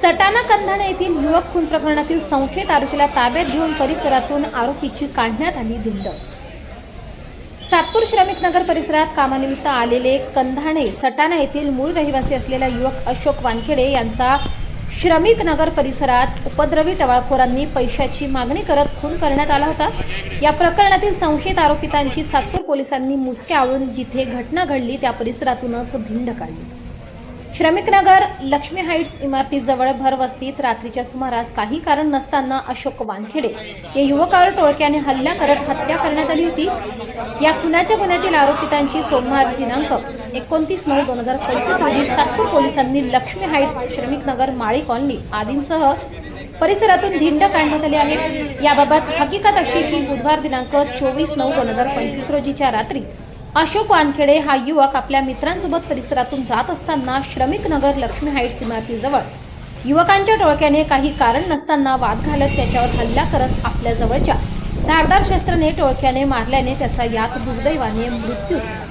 सटाणा कंधाणा येथील युवक खून प्रकरणातील संशयित आरोपीला ताब्यात घेऊन परिसरातून आरोपीची काढण्यात आली धिंड. सातपूर श्रमिक नगर परिसरात कामानिमित्त आलेले कंधाणे सटाणा येथील मूळ रहिवासी असलेला युवक अशोक वानखेडे यांचा श्रमिक नगर परिसरात उपद्रवी टवाळखोरांनी पैशाची मागणी करत खून करण्यात आला होता. या प्रकरणातील संशयित आरोपितांची सातपूर पोलिसांनी मुसके आवळून जिथे घटना घडली त्या परिसरातूनच धिंड काढली. श्रमिकनगर लक्ष्मी हाईट्स इमारतीजवळ भरवस्तीत रात्रीच्या सुमारास काही कारण नसताना अशोक वानखेडे या युवकावर टोळक्याने हल्ला करत हत्या करण्यात आली होती. या खुनाच्या गुन्ह्यातील आरोपितांची सोमवार दिनांक एकोणतीस नऊ दोन हजार पंचवीस रोजी सातपूर पोलिसांनी लक्ष्मी हाईट्स श्रमिकनगर माळी कॉलनी आदींसह परिसरातून धिंड काढण्यात आली आहे. याबाबत हकीकत अशी की बुधवार दिनांक चोवीस नऊ दोन हजार पंचवीस रोजीच्या रात्री अशोक वानखेडे हा युवक आपल्या मित्रांसोबत परिसरातून जात असताना श्रमिक नगर लक्ष्मी हाईट्स इमारतीजवळ. युवकांच्या टोळक्याने काही कारण नसताना वाद घालत त्याच्यावर हल्ला करत आपल्या जवळच्या धारदार शस्त्राने टोळक्याने मारल्याने त्याचा यात दुर्दैवाने मृत्यू झाला.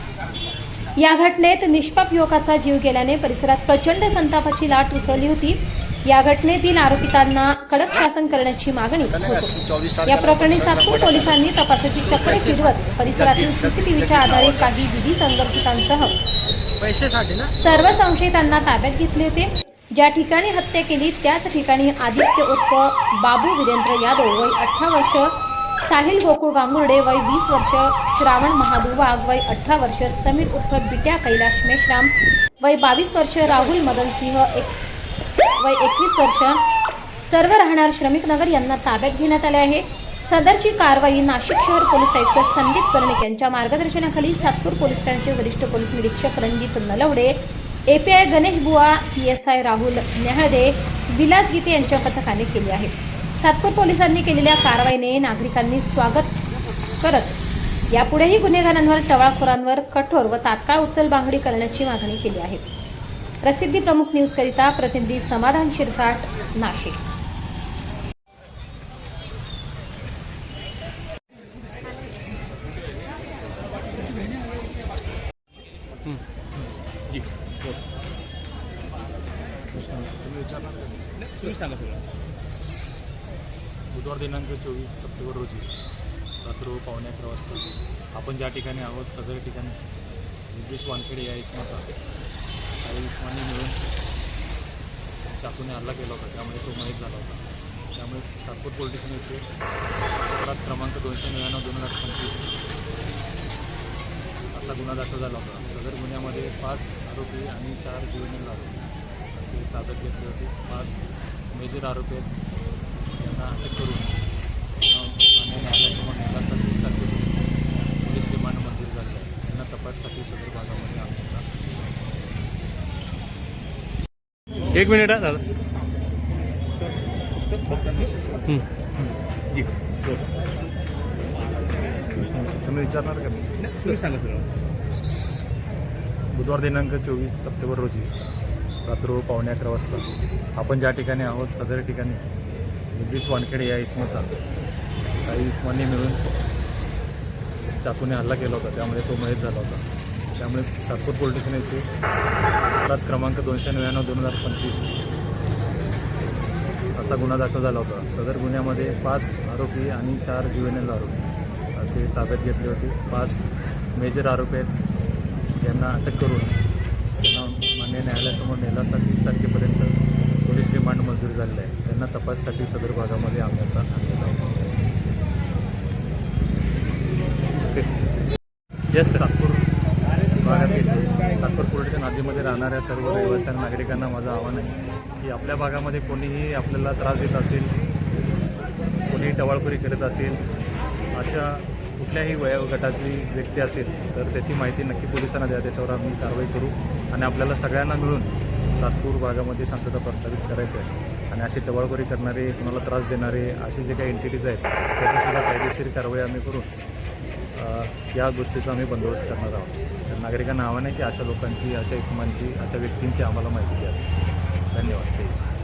या घटनेत निष्पाप युवकाचा जीव गेल्याने परिसरात प्रचंड संतापाची लाट उसळली होती. या घटनेतील आरोपितांना कडक शासन करण्याची मागणी होती या प्रकरणी सातपूर पोलिसांनी तपासाची चक्र फिरवत परिसरातील सीसीटीव्हीच्या आधारे काही विधी संघर्षितांसह सर्व संशयितांना ताब्यात घेतले होते. ज्या ठिकाणी हत्या केली त्याच ठिकाणी आदित्य उर्फ बाबू वीरेंद्र यादव वय अठरा वर्ष साहिल गोकुळ गांगुर्डे वय वीस वर्ष श्रावण महादू वाघ वय अठरा वर्ष समीर उर्फ बिट्या कैलाश मेश्राम वय बावीस वर्ष राहुल मदन सिंह एक वय एकवीस वर्ष. सर्व राहणार श्रमिक नगर यांना ताब्यात घेण्यात आले आहे. सदरची कारवाई नाशिक शहर पोलीस आयुक्त संदीप कर्णिक यांच्या मार्गदर्शनाखाली सातपूर पोलीस ठाण्याचे वरिष्ठ पोलीस निरीक्षक Ranjit Nalawade API Ganesh Buwa P S I Rahul Nehalde Vilas Gite यांच्या पथकाने केली आहे. सातपूर पोलिसांनी केलेल्या कारवाईने नागरिकांनी स्वागत करत यापुढेही गुन्हेगारांवर टवाळखोरांवर कठोर व तात्काळ उचलबांगडी करण्याची मागणी केली आहे. प्रसिद्धी प्रमुख न्यूजकरिता प्रतिनिधी समाधान शिरसाट नाशिक बुधवार दिनांक चोवीस सप्टेंबर रोजी रात्र पावणे अकरा वाजता आपण ज्या ठिकाणी आहोत सदर ठिकाणी. नितेश वानखेडे या इसमाचा काही मिळून चाकूने हल्ला केला होता त्यामुळे तो मयत झाला होता. त्यामुळे सातपूर पोलीस स्टेशनचे अपराध क्रमांक दोनशे नव्याण्णव दोन हजार पंचवीस असा गुन्हा दाखल झाला होता. सदर गुन्ह्यामध्ये पाच आरोपी आणि चार जुवेनिल आरोपी असे ताब्यात घेतले होते. पाच मेजर आरोपी आहेत. त्यांना अटक करून त्यांना मान्य न्यायालयासमोर नेला वीस तारखेपर्यंत पोलीस रिमांड मंजूर झाले आहे त्यांना तपाससाठी सदर भागामध्ये आणण्यात आलं. एक मिनिट हा दादा. हं. जी. तुम्ही विचारणार का? तुम्ही सांगा सगळं. बुधवार दिनांक चोवीस सप्टेंबर रोजी रात्र पावणे अकरा वाजता आपण ज्या ठिकाणी आहोत सदर ठिकाणी नितीश वानखेडे या इसमाचा. काही इसमांनी मिळून चाकूने हल्ला केला होता त्यामुळे तो मयत झाला होता. त्यामुळे सातपूर पोलीस स्टेशन येथे अपराध क्रमांक दोनशे नव्याण्णव दोन हजार पंचवीस. असा गुन्हा दाखल झाला होता. सदर गुन्ह्यामध्ये पाच आरोपी आणि चार जुवेनल आरोपी असे ताब्यात घेतले होते. पाच मेजर आरोपी आहेत. यांना अटक करून त्यांना मान्य न्यायालयासमोर नेला असता तीस तारखेपर्यंत पोलीस रिमांड मंजूर झालेलं आहे. त्यांना तपाससाठी सदर भागामध्ये आणण्यात आणण्यात आलं येस सर सातपूर भागातील सातपूर पोलीस नदीमध्ये राहणाऱ्या सर्व रहिवासी नागरिकांना माझं आव्हान आहे की आपल्या भागामध्ये कोणीही आपल्याला त्रास देत असेल कोणीही टवाळखोरी करत असेल अशा कुठल्याही वयोगटाची व्यक्ती असेल तर त्याची माहिती नक्की पोलिसांना द्या. त्याच्यावर आम्ही कारवाई करू आणि आपल्याला सगळ्यांना मिळून सातपूर भागामध्ये शांतता प्रस्थापित करायचं आहे. आणि अशी टवाळखोरी करणारे कुणाला त्रास देणारे असे जे काही एंटिटीज आहेत त्याच्यासुद्धा कायदेशीर कारवाई आम्ही करू या गोष्टीचा आम्ही बंदोबस्त करणार आहोत. तर नागरिकांना आव्हान आहे की अशा लोकांची अशा इसमांची अशा व्यक्तींची आम्हाला माहिती द्यावी धन्यवाद. जय